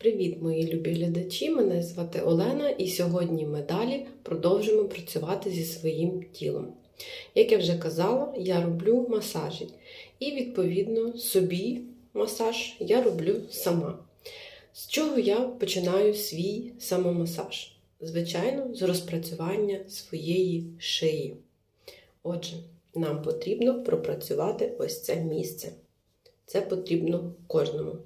Привіт, мої любі глядачі! Мене звати Олена, і сьогодні ми далі продовжимо працювати зі своїм тілом. Як я вже казала, я роблю масажі, і, відповідно, собі масаж я роблю сама. З чого я починаю свій самомасаж? Звичайно, з розпрацювання своєї шиї. Отже, нам потрібно пропрацювати ось це місце. Це потрібно кожному.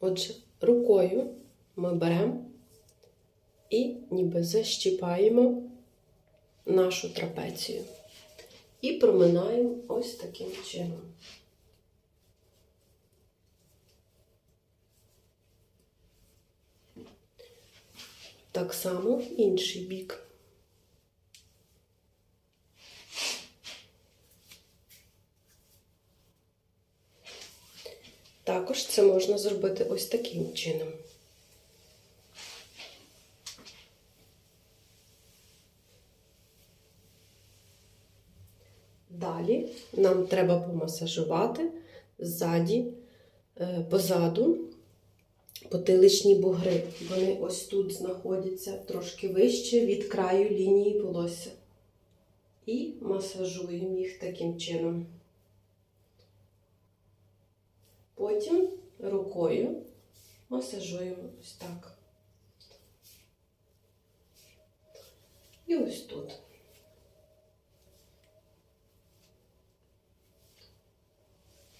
Отже, рукою ми беремо і ніби защіпаємо нашу трапецію. І проминаємо ось таким чином. Так само інший бік. Також це можна зробити ось таким чином. Далі нам треба помасажувати ззаді, е, позаду потиличні бугри. Вони ось тут знаходяться трошки вище від краю лінії волосся. І масажуємо їх таким чином. Потім рукою масажуємо ось так. І ось тут.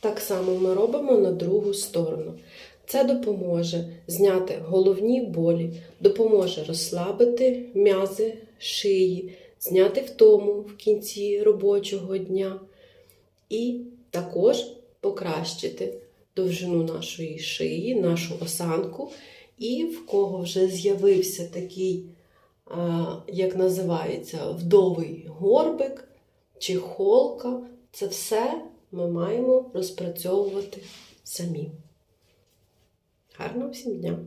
Так само ми робимо на другу сторону. Це допоможе зняти головні болі, допоможе розслабити м'язи шиї, зняти втому в кінці робочого дня і також покращити довжину нашої шиї, нашу осанку. І в кого вже з'явився такий, як називається, вдовий горбик чи холка, це все ми маємо розпрацьовувати самі. Гарного всім дня!